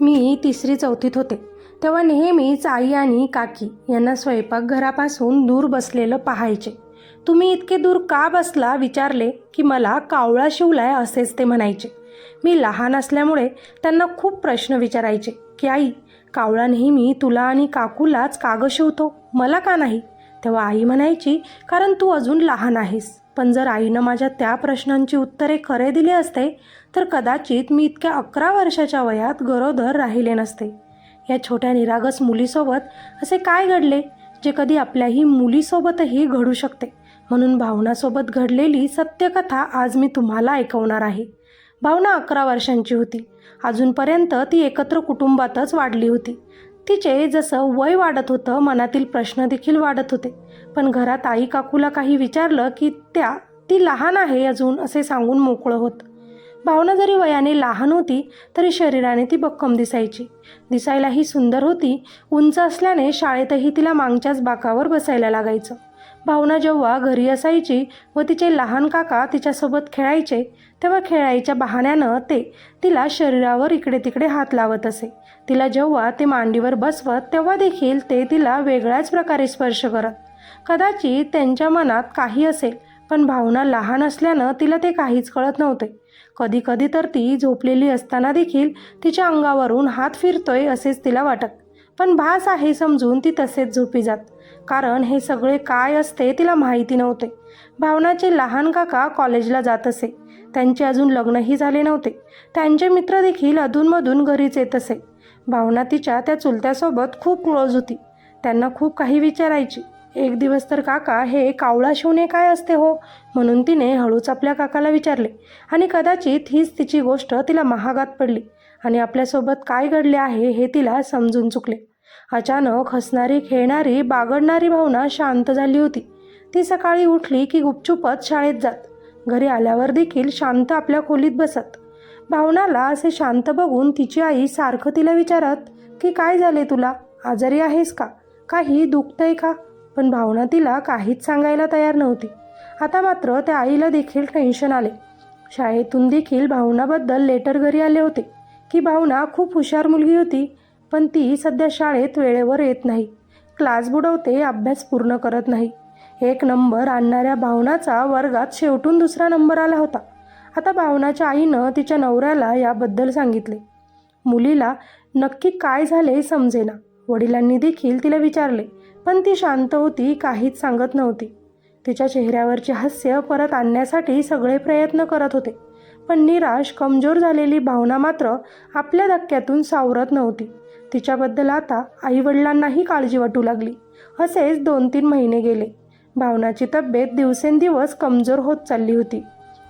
मी तिसरी चौथीत होते. तेव्हा नेहमीच आई आणि काकी यांना स्वयंपाकघरापासून दूर बसलेलं पाहायचे. तुम्ही इतके दूर का बसला? विचारले की मला कावळा शिवलाय असेच ते म्हणायचे. मी लहान असल्यामुळे त्यांना खूप प्रश्न विचारायचे की आई कावळा नेहमी तुला आणि काकूलाच कागं शिवतो? मला का नाही? तेव्हा आई म्हणायची कारण तू अजून लहान आहेस. पण जर आईनं माझ्या त्या प्रश्नांची उत्तरे खरे दिली असते तर कदाचित मी इतक्या अकरा वर्षाच्या वयात गरोदर राहिले नसते. या छोट्या निरागस मुलीसोबत असे काय घडले जे कधी आपल्याही मुलीसोबतही घडू शकते? म्हणून भावनासोबत घडलेली सत्यकथा आज मी तुम्हाला ऐकवणार आहे. भावना अकरा वर्षांची होती. अजूनपर्यंत ती एकत्र कुटुंबातच वाढली होती. तिचे जसं वय वाढत होतं मनातील प्रश्न देखील वाढत होते. पण घरात आई काकूला काही विचारलं की त्या ती लहान आहे अजून असे सांगून मोकळं होत. भावना जरी वयाने लहान होती तरी शरीराने ती भक्कम दिसायची. दिसायलाही सुंदर होती उंच असल्याने शाळेतही तिला मागच्याच बाकावर बसायला लागायचं. भावना जेव्हा घरी असायची व तिचे लहान काका तिच्यासोबत खेळायचे तेव्हा खेळायच्या बहाण्यानं ते तिला शरीरावर इकडे तिकडे हात लावत असे. तिला जेव्हा ते मांडीवर बसवत तेव्हा देखील ते तिला वेगळ्याच प्रकारे स्पर्श करत. कदाचित त्यांच्या मनात काही असेल पण भावना लहान असल्यानं तिला ते काहीच कळत नव्हते. कधी कधी तर ती झोपलेली असताना देखील तिच्या अंगावरून हात फिरतोय असेच तिला वाटत. पण भास आहे समजून ती तसेच झोपी जात. कारण हे सगळे काय असते तिला माहिती नव्हते. भावनाचे लहान काका कॉलेजला जात असे. त्यांचे अजून लग्नही झाले नव्हते. त्यांचे मित्र देखील अधूनमधून घरीच येत असे. भावना तिच्या त्या चुलत्यासोबत खूप क्लोज होती. त्यांना खूप काही विचारायची. एक दिवस तर काका हे कावळा शिवणे काय असते हो? म्हणून तिने हळूच आपल्या काकाला विचारले. आणि कदाचित हीच तिची गोष्ट तिला महागात पडली. आणि आपल्यासोबत काय घडले आहे हे तिला समजून चुकले. अचानक हसणारी खेळणारी बागडणारी भावना शांत झाली होती. ती सकाळी उठली की गुपचुपच शाळेत जात. घरी आल्यावर देखील शांत आपल्या खोलीत बसत. भावनाला असे शांत बघून तिची आई सारखं तिला विचारत की काय झाले तुला? आजारी आहेस का? काही दुखतंय का? पण भावना तिला काहीच सांगायला तयार नव्हती. आता मात्र त्या आईला देखील टेन्शन आले. शाळेतून देखील भावनाबद्दल लेटर घरी आले होते. की भावना खूप हुशार मुलगी होती पण ती सध्या शाळेत वेळेवर येत नाही. क्लास बुडवते अभ्यास पूर्ण करत नाही. एक नंबर आणणाऱ्या भावनाचा वर्गात शेवटून दुसरा नंबर आला होता. आता भावनाच्या आईनं तिच्या नवऱ्याला याबद्दल सांगितले. मुलीला नक्की काय झाले समजेना. वडिलांनी देखील तिला विचारले. पण ती शांत होती काहीच सांगत नव्हती. तिच्या चेहऱ्यावरचे हास्य परत आणण्यासाठी सगळे प्रयत्न करत होते पण निराश कमजोर झालेली भावना मात्र आपल्या धक्क्यातून सावरत नव्हती. तिच्याबद्दल आता आईवडिलांनाही काळजी वाटू लागली. असेच दोन तीन महिने गेले. भावनाची तब्येत दिवसेंदिवस कमजोर होत चालली होती.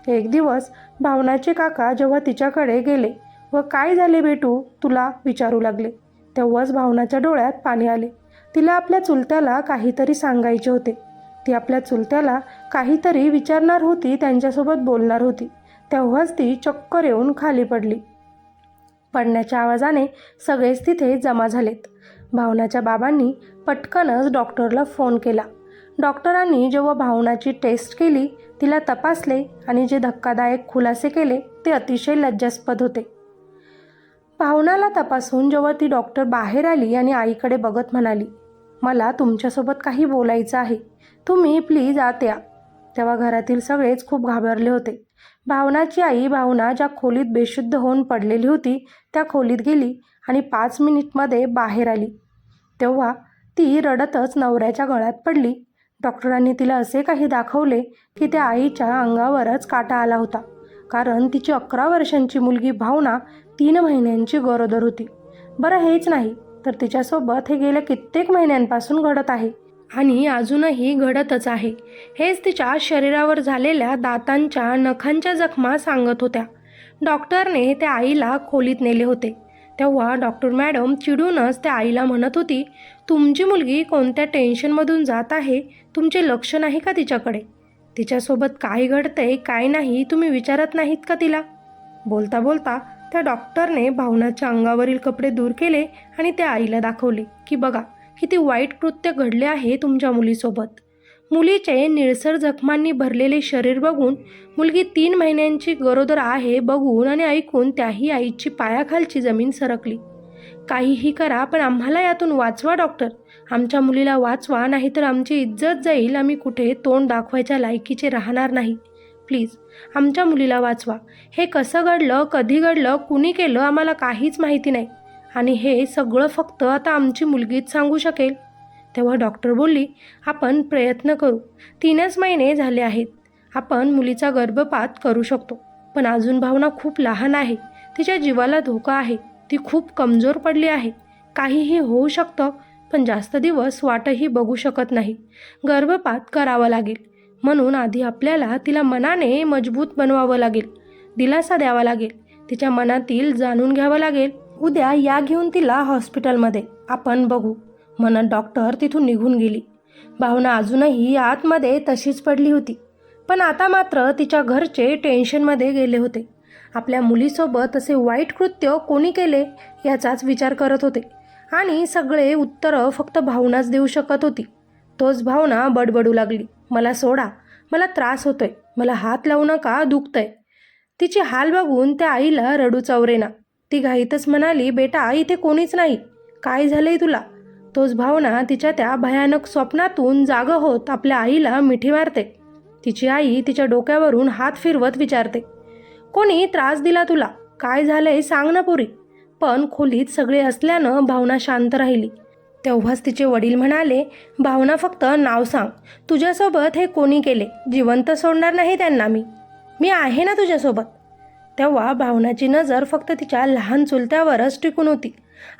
एक दिवस भावनाचे काका जेव्हा तिच्याकडे गेले व काय झाले बेटू? तुला विचारू लागले. तेव्हाच भावनाच्या डोळ्यात पाणी आले. तिला आपल्या चुलत्याला काहीतरी सांगायचे होते. ती आपल्या चुलत्याला काहीतरी विचारणार होती त्यांच्यासोबत बोलणार होती. तेव्हाच ती चक्कर येऊन खाली पडली. पडण्याच्या आवाजाने सगळेच तिथे जमा झालेत. भावनाच्या बाबांनी पटकनच डॉक्टरला फोन केला. डॉक्टरांनी जेव्हा भावनाची टेस्ट केली तिला तपासले आणि जे धक्कादायक खुलासे केले ते अतिशय लज्जास्पद होते. भावनाला तपासून जेव्हा ती डॉक्टर बाहेर आली आणि आईकडे बघत म्हणाली मला तुमच्यासोबत काही बोलायचं आहे. तुम्ही प्लीज आत या. तेव्हा घरातील सगळेच खूप घाबरले होते. भावनाची आई भावना ज्या खोलीत बेशुद्ध होऊन पडलेली होती त्या खोलीत गेली आणि पाच मिनिटमध्ये बाहेर आली. तेव्हा ती रडतच नवऱ्याच्या गळ्यात पडली. डॉक्टरांनी तिला असे काही दाखवले की त्या आईच्या अंगावरच काटा आला होता. कारण तिची अकरा वर्षांची मुलगी भावना तीन महिन्यांची गरोदर होती. बरं हेच नाही तर तिच्यासोबत हे गेल्या कित्येक महिन्यांपासून घडत आहे आणि अजूनही घडतच आहे. हेच तिच्या शरीरावर झालेल्या दातांच्या नखांच्या जखमा सांगत होत्या. डॉक्टरने त्या आईला खोलीत नेले होते. तेव्हा डॉक्टर मॅडम चिडूनच त्या आईला म्हणत होती तुमची मुलगी कोणत्या टेन्शनमधून जात आहे? तुमचे लक्ष नाही का तिच्याकडे? तिच्यासोबत काय घडतंय काय नाही तुम्ही विचारत नाहीत का तिला? बोलता बोलता त्या डॉक्टरने भावनाच्या अंगावरील कपडे दूर केले आणि त्या आईला दाखवले की बघा किती वाईट कृत्य घडले आहे तुमच्या मुलीसोबत. मुलीचे निळसर जखमांनी भरलेले शरीर बघून मुलगी तीन महिन्यांची गरोदर आहे बघून आणि ऐकून त्याही आईची पायाखालची जमीन सरकली. काहीही करा पण आम्हाला यातून वाचवा डॉक्टर. आमच्या मुलीला वाचवा नाहीतर आमची इज्जत जाईल आम्ही कुठे तोंड दाखवायच्या लायकीचे राहणार नाही. प्लीज आमच्या मुलीला वाचवा. हे कसं घडलं कधी घडलं कुणी केलं आम्हाला काहीच माहिती नाही. आणि हे सगळं फक्त आता आमची मुलगीच सांगू शकेल. तेव्हा डॉक्टर बोलली आपण प्रयत्न करू. तीनच महिने झाले आहेत. आपण मुलीचा गर्भपात करू शकतो. पण अजून भावना खूप लहान आहे. तिच्या जीवाला धोका आहे. ती खूप कमजोर पडली आहे. काहीही होऊ शकतं पण जास्त दिवस वाटही बघू शकत नाही. गर्भपात करावा लागेल. म्हणून आधी आपल्याला तिला मनाने मजबूत बनवावं लागेल. दिलासा द्यावा लागेल. तिच्या मनातील जाणून घ्यावं लागेल. उद्या या घेऊन तिला हॉस्पिटलमध्ये. आपण बघू. म्हणत डॉक्टर तिथून निघून गेली. भावना अजूनही आतमध्ये तशीच पडली होती. पण आता मात्र तिच्या घरचे टेन्शनमध्ये गेले होते. आपल्या मुलीसोबत असे वाईट कृत्य कोणी केले याचाच विचार करत होते. आणि सगळे उत्तरं फक्त भावनाच देऊ शकत होती. तोच भावना बडबडू लागली. मला सोडा. मला त्रास होतोय. मला हात लावू नका दुखतंय. तिची हाल बघून त्या आईला रडू चवरेना. ती घाईतच म्हणाली बेटा इथे कोणीच नाही. काय झालंय तुला? तोच भावना तिच्या त्या भयानक स्वप्नातून जागं होत आपल्या आईला मिठी मारते. तिची आई तिच्या डोक्यावरून हात फिरवत विचारते कोणी त्रास दिला तुला? काय झालंय? सांग ना पुरी. पण खोलीत सगळे असल्यानं भावना शांत राहिली. तेव्हाच तिचे वडील म्हणाले भावना फक्त नाव सांग. तुझ्यासोबत हे कोणी केले? जिवंत सोडणार नाही त्यांना मी. मी आहे ना तुझ्यासोबत. तेव्हा भावनाची नजर फक्त तिच्या लहान चुलत्यावरच टिकून होती.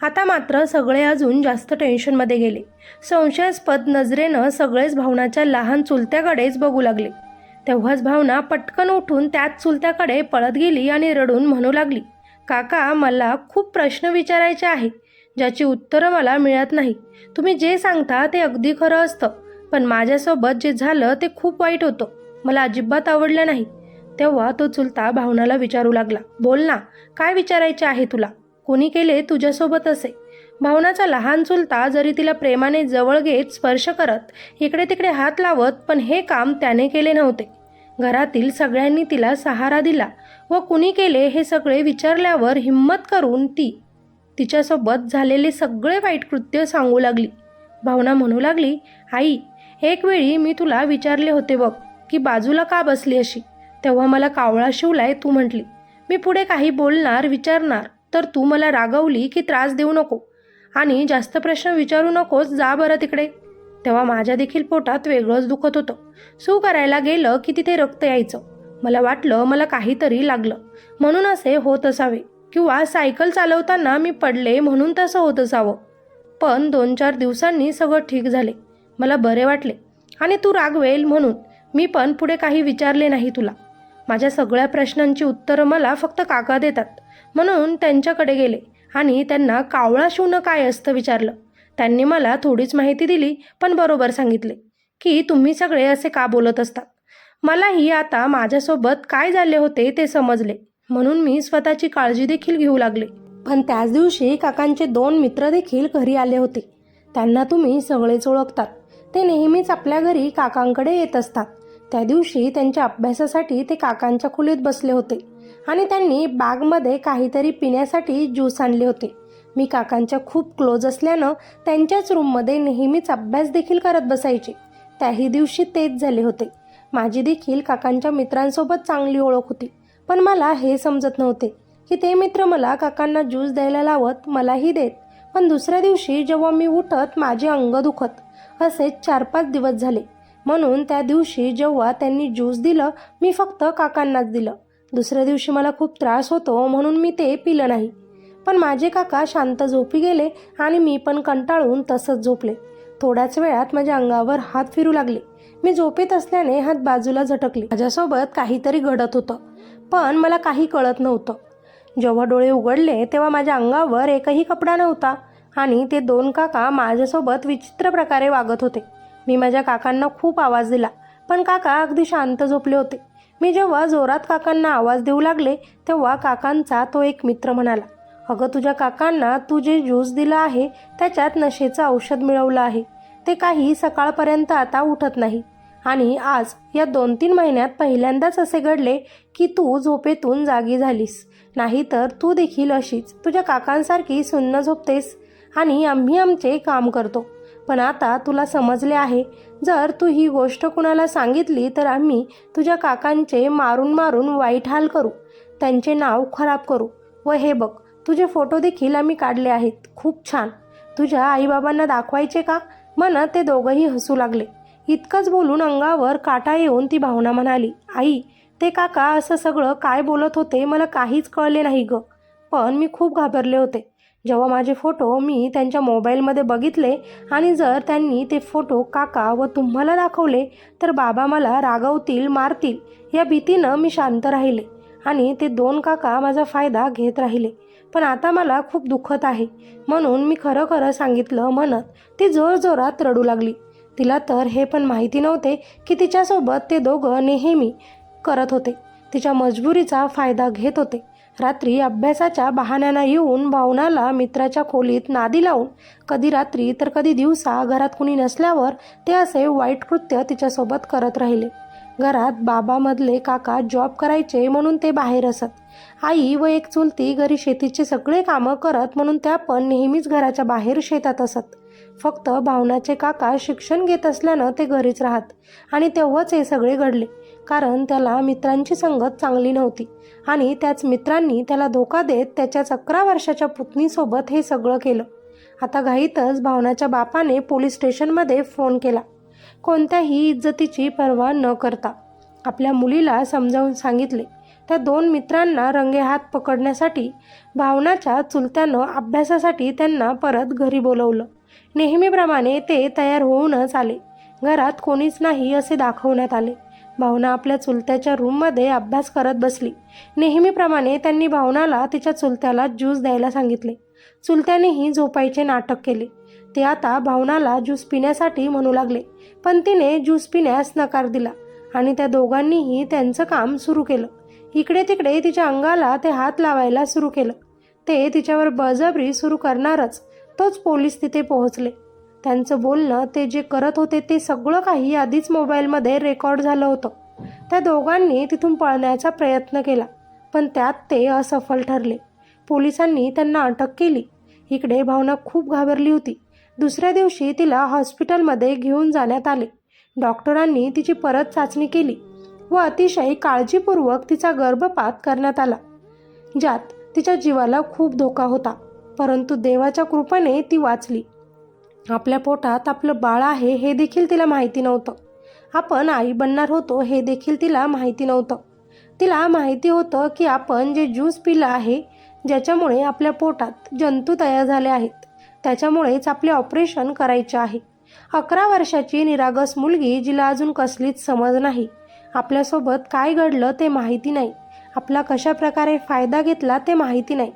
आता मात्र सगळे अजून जास्त टेन्शनमध्ये गेले. संशयास्पद नजरेनं सगळेच भावनाच्या लहान चुलत्याकडेच बघू लागले. तेव्हाच भावना पटकन उठून त्याच चुलत्याकडे पळत गेली आणि रडून म्हणू लागली काका मला खूप प्रश्न विचारायचे आहेत. ज्याची उत्तरं मला मिळत नाही. तुम्ही जे सांगता ते अगदी खरं असतं. पण माझ्यासोबत जे झालं ते खूप वाईट होतं. मला अजिबात आवडलं नाही. तेव्हा तो चुलता भावनाला विचारू लागला. बोल ना काय विचारायचे आहे तुला? कोणी केले तुझ्यासोबत असे? भावनाचा लहान चुलता जरी तिला प्रेमाने जवळ घेत स्पर्श करत इकडे तिकडे हात लावत पण हे काम त्याने केले नव्हते. घरातील सगळ्यांनी तिला सहारा दिला व कुणी केले हे सगळे विचारल्यावर हिंमत करून ती तिच्यासोबत झालेले सगळे वाईट कृत्य सांगू लागली. भावना म्हणू लागली आई एक वेळी मी तुला विचारले होते बघ की बाजूला का बसली अशी? तेव्हा मला कावळा शिवलाय तू म्हटली. मी पुढे काही बोलणार विचारणार तर तू मला रागवली की त्रास देऊ नको. आणि जास्त प्रश्न विचारू नकोस जा बरं तिकडे. तेव्हा माझ्या देखील पोटात वेगळंच दुखत होतं. सू करायला गेलं की तिथे रक्त यायचं. मला वाटलं मला काहीतरी लागलं. म्हणून असे होत असावे. किंवा सायकल चालवताना मी पडले म्हणून तसं होत असावं. पण दोन चार दिवसांनी सगळं ठीक झाले. मला बरे वाटले. आणि तू रागवेल म्हणून मी पण पुढे काही विचारले नाही तुला. माझ्या सगळ्या प्रश्नांची उत्तरं मला फक्त काका देतात. म्हणून त्यांच्याकडे गेले आणि त्यांना कावळा शिवणं काय असतं विचारलं. त्यांनी मला थोडीच माहिती दिली पण बरोबर सांगितले. की तुम्ही सगळे असे का बोलत असतात मलाही आता माझ्यासोबत काय झाले होते ते समजले. म्हणून मी स्वतःची काळजी देखील घेऊ लागले. पण त्याच दिवशी काकांचे दोन मित्र देखील घरी आले होते. त्यांना तुम्ही सगळेच ओळखतात. ते नेहमीच आपल्या घरी काकांकडे येत असतात. त्या दिवशी त्यांच्या अभ्यासासाठी ते काकांच्या खोलीत बसले होते आणि त्यांनी बागमध्ये काहीतरी पिण्यासाठी ज्यूस आणले होते. मी काकांच्या खूप क्लोज असल्यानं त्यांच्याच रूममध्ये नेहमीच अभ्यास देखील करत बसायचे. त्याही दिवशी तेच झाले होते. माझी देखील काकांच्या मित्रांसोबत चांगली ओळख होती. पण मला हे समजत नव्हते की ते मित्र मला काकांना ज्यूस द्यायला लावत मलाही देत. पण दुसऱ्या दिवशी जेव्हा मी उठत माझे अंग दुखत. असे चार पाच दिवस झाले. म्हणून त्या दिवशी जेव्हा त्यांनी ज्यूस दिलं मी फक्त काकांनाच दिलं. दुसऱ्या दिवशी मला खूप त्रास होतो म्हणून मी ते पिलं नाही. पण माझे काका शांत झोपी गेले आणि मी पण कंटाळून तसंच झोपले. थोड्याच वेळात माझ्या अंगावर हात फिरू लागले. मी झोपेत असल्याने हात बाजूला झटकले. माझ्यासोबत काहीतरी घडत होतं. पण मला काही कळत नव्हतं. जेव्हा डोळे उघडले तेव्हा माझ्या अंगावर एकही कपडा नव्हता आणि ते दोन काका माझ्यासोबत विचित्र प्रकारे वागत होते. मी माझ्या काकांना खूप आवाज दिला पण काका अगदी शांत झोपले होते. मी जेव्हा जोरात काकांना आवाज देऊ लागले तेव्हा काकांचा तो एक मित्र म्हणाला अगं तुझ्या काकांना तू जे ज्यूस दिलं आहे त्याच्यात नशेचं औषध मिळवलं आहे. ते काही सकाळपर्यंत आता उठत नाही. आणि आज या दोन तीन महिन्यात पहिल्यांदाच असे घडले की तू झोपेतून जागी झालीस. नाहीतर तू देखील अशीच तुझ्या काकांसारखी सुन्न झोपतेस आणि आम्ही आमचे काम करतो. पण आता तुला समजले आहे जर तू ही गोष्ट कुणाला सांगितली तर आम्ही तुझ्या काकांचे मारून मारून वाईट हाल करू. त्यांचे नाव खराब करू. व हे बघ तुझे फोटो देखील आम्ही काढले आहेत. खूप छान. तुझ्या आईबाबांना दाखवायचे का? म्हणत ते दोघंही हसू लागले. इतकंच बोलून अंगावर काटा येऊन ती भावना म्हणाली आई ते काका असं सगळं काय बोलत होते मला काहीच कळले नाही ग. पण मी खूप घाबरले होते. जेव्हा माझे फोटो मी त्यांच्या मोबाईलमध्ये बघितले आणि जर त्यांनी ते फोटो काका व तुम्हाला दाखवले तर बाबा मला रागवतील मारतील. या भीतीनं मी शांत राहिले आणि ते दोन काका माझा फायदा घेत राहिले. पण आता मला खूप दुखत आहे. म्हणून मी खरं खरं सांगितलं म्हणत ती जोरजोरात रडू लागली. तिला तर हे पण माहिती नव्हते की तिच्यासोबत ते दोघं नेहमी करत होते. तिच्या मजबुरीचा फायदा घेत होते. रात्री अभ्यासाच्या बहाण्यानं येऊन भावनाला मित्राच्या खोलीत नादी लावून कधी रात्री तर कधी दिवसा घरात कुणी नसल्यावर ते असे वाईट कृत्य तिच्यासोबत करत राहिले. घरात बाबामधले काका जॉब करायचे म्हणून ते बाहेर असत. आई व एक चुलती घरी शेतीचे सगळे कामं करत म्हणून त्या पण नेहमीच घराच्या बाहेर शेतात असत. फक्त भावनाचे काका शिक्षण घेत असल्यानं ते घरीच राहत आणि तेव्हाच हे सगळे घडले. कारण त्याला मित्रांची संगत चांगली नव्हती आणि त्याच मित्रांनी त्याला धोका देत त्याच्याच अकरा वर्षाच्या पुतणीसोबत हे सगळं केलं. आता घाईतच भावनाच्या बापाने पोलीस स्टेशनमध्ये फोन केला. कोणत्याही इज्जतीची पर्वा न करता. आपल्या मुलीला समजावून सांगितले त्या दोन मित्रांना रंगे हात पकडण्यासाठी भावनाच्या चुलत्यानं अभ्यासासाठी त्यांना परत घरी बोलवलं. नेहमीप्रमाणे ते तयार होऊनच आले. घरात कोणीच नाही असे दाखवण्यात आले. भावना आपल्या चुलत्याच्या रूममध्ये अभ्यास करत बसली. नेहमीप्रमाणे त्यांनी भावनाला तिच्या चुलत्याला ज्यूस द्यायला सांगितले. चुलत्यानेही झोपायचे नाटक केले. ते आता भावनाला ज्यूस पिण्यासाठी म्हणू लागले. पण तिने ज्यूस पिण्यास नकार दिला आणि त्या दोघांनीही त्यांचं काम सुरू केलं. इकडे तिकडे तिच्या अंगाला ते हात लावायला सुरू केलं. ते तिच्यावर बळजबरी सुरू करणारच तोच पोलीस तिथे पोहोचले. त्यांचं बोलणं ते जे करत होते ते सगळं काही आधीच मोबाईलमध्ये रेकॉर्ड झालं होतं. त्या दोघांनी तिथून पळण्याचा प्रयत्न केला पण त्यात ते असफल ठरले. पोलिसांनी त्यांना अटक केली. इकडे भावना खूप घाबरली होती. दुसऱ्या दिवशी तिला हॉस्पिटलमध्ये घेऊन जाण्यात आले. डॉक्टरांनी तिची परत चाचणी केली व अतिशय काळजीपूर्वक तिचा गर्भपात करण्यात आला ज्यात तिच्या जीवाला खूप धोका होता परंतु देवाच्या कृपेने ती वाचली. आपल्या पोटात आपलं बाळ आहे हे देखील तिला माहिती नव्हतं. आपण आई बनणार होतो हे देखील तिला माहिती नव्हतं. तिला माहिती होतं की आपण जे ज्यूस पिलं आहे ज्याच्यामुळे आपल्या पोटात जंतू तयार झाले आहेत. त्याच्यामुळेच आपले ऑपरेशन करायचे आहे. अकरा वर्षाची निरागस मुलगी जिला अजून कसलीच समज नाही. आपल्यासोबत काय घडलं ते माहिती नाही. आपला कशा प्रकारे फायदा घेतला ते माहिती नाही.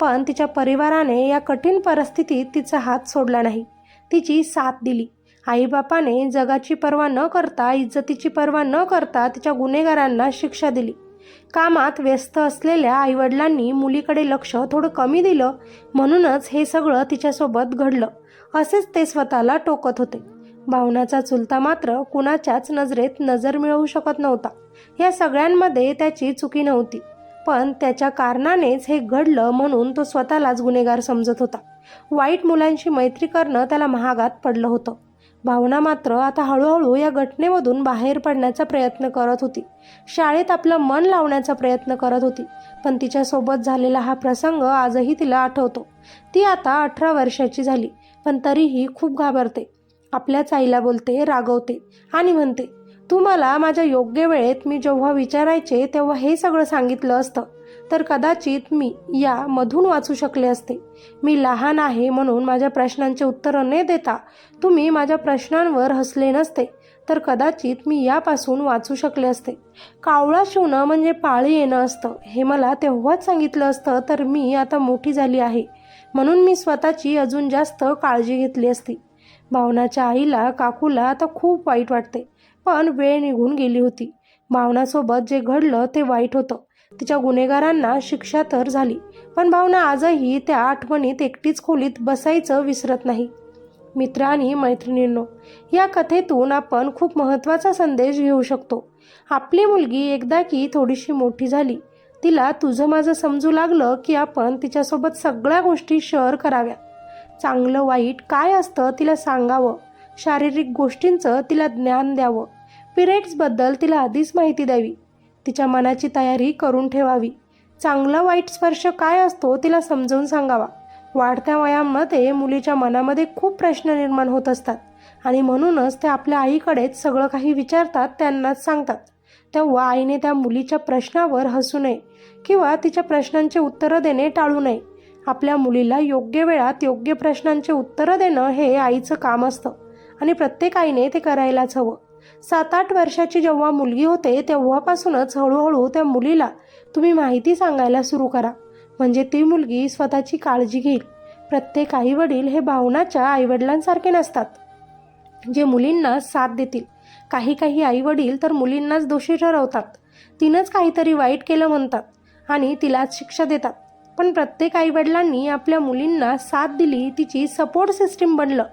पण तिच्या परिवाराने या कठीण परिस्थितीत तिचा हात सोडला नाही. तिची साथ दिली. आईबापाने जगाची पर्वा न करता इज्जतीची पर्वा न करता तिच्या गुन्हेगारांना शिक्षा दिली. कामात व्यस्त असलेल्या आईवडिलांनी मुलीकडे लक्ष थोडं कमी दिलं. म्हणूनच हे सगळं तिच्यासोबत घडलं. असेच ते स्वतःला टोकत होते. भावनाचा चुलता मात्र कुणाच्याच नजरेत नजर मिळवू शकत नव्हता. या सगळ्यांमध्ये त्याची चुकी नव्हती. पण त्याच्या कारणानेच हे घडलं म्हणून तो स्वतःलाच गुन्हेगार समजत होता. वाईट मुलांशी मैत्री करणं त्याला महागात पडलं होतं. भावना मात्र आता हळूहळू या घटनेमधून बाहेर पडण्याचा प्रयत्न करत होती. शाळेत आपलं मन लावण्याचा प्रयत्न करत होती पण तिच्यासोबत झालेला हा प्रसंग आजही तिला आठवतो. ती आता अठरा वर्षाची झाली पण तरीही खूप घाबरते. आपल्याच आईला बोलते रागवते आणि म्हणते तू मला माझ्या योग्य वेळेत मी जेव्हा विचारायचे तेव्हा हे सगळं सांगितलं असतं. तर कदाचित मी या मधून वाचू शकले असते. मी लहान आहे म्हणून माझ्या प्रश्नांचे उत्तरं न देता तुम्ही माझ्या प्रश्नांवर हसले नसते तर कदाचित मी यापासून वाचू शकले असते. कावळा शिवणं म्हणजे पाळी येणं असतं. हे मला तेव्हाच सांगितलं असतं तर मी आता मोठी झाली आहे. म्हणून मी स्वतःची अजून जास्त काळजी घेतली असती. भावनाच्या आईला काकूला आता खूप वाईट वाटते पण वेळ निघून गेली होती. भावनासोबत जे घडलं ते वाईट होतं. तिच्या गुन्हेगारांना शिक्षा तर झाली पण भावना आजही त्या आठवणीत एकटीच खोलीत बसायचं विसरत नाही. मित्र आणि मैत्रिणींनो या कथेतून आपण खूप महत्त्वाचा संदेश घेऊ शकतो. आपली मुलगी एकदा की थोडीशी मोठी झाली तिला तुझं माझं समजू लागलं की आपण तिच्यासोबत सगळ्या गोष्टी शेअर कराव्या. चांगलं वाईट काय असतं तिला सांगावं शारीरिक गोष्टींचं तिला ज्ञान द्यावं पिरियड्सबद्दल तिला आधीच माहिती द्यावी. तिच्या मनाची तयारी करून ठेवावी. चांगला वाईट स्पर्श काय असतो तिला समजावून सांगावा. वाढत्या वयामध्ये मुलीच्या मनामध्ये खूप प्रश्न निर्माण होत असतात आणि म्हणूनच ते आपल्या आईकडेच सगळं काही विचारतात त्यांनाच सांगतात. तेव्हा आईने त्या मुलीच्या प्रश्नावर हसू नये किंवा तिच्या प्रश्नांचे उत्तरं देणे टाळू नये. आपल्या मुलीला योग्य वेळात योग्य प्रश्नांचे उत्तरं देणं हे आईचं काम असतं आणि प्रत्येक आईने ते करायलाच हवं. सात आठ वर्षाची जेव्हा मुलगी होते तेव्हापासूनच हळूहळू त्या मुलीला तुम्ही माहिती सांगायला सुरू करा. म्हणजे ती मुलगी स्वतःची काळजी घेईल. प्रत्येक आईवडील हे भावनाच्या आईवडिलांसारखे नसतात. जे मुलींना साथ देतील. काही काही आईवडील तर मुलींनाच दोषी ठरवतात. तिनंच काहीतरी वाईट केलं म्हणतात आणि तिलाच शिक्षा देतात. पण प्रत्येक आईवडिलांनी आपल्या मुलींना साथ दिली तिची सपोर्ट सिस्टीम बनलं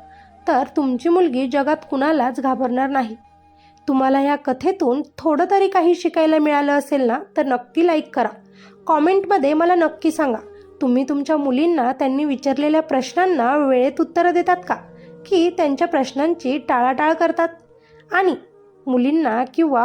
तर तुमची मुलगी जगात कुणालाच घाबरणार नाही. तुम्हाला या कथेतून थोडं तरी काही शिकायला मिळालं असेल ना तर नक्की लाईक करा. कॉमेंटमध्ये मला नक्की सांगा तुम्ही तुमच्या मुलींना त्यांनी विचारलेल्या प्रश्नांना वेळेत उत्तरं देतात का? की त्यांच्या प्रश्नांची टाळाटाळ करतात? आणि मुलींना किंवा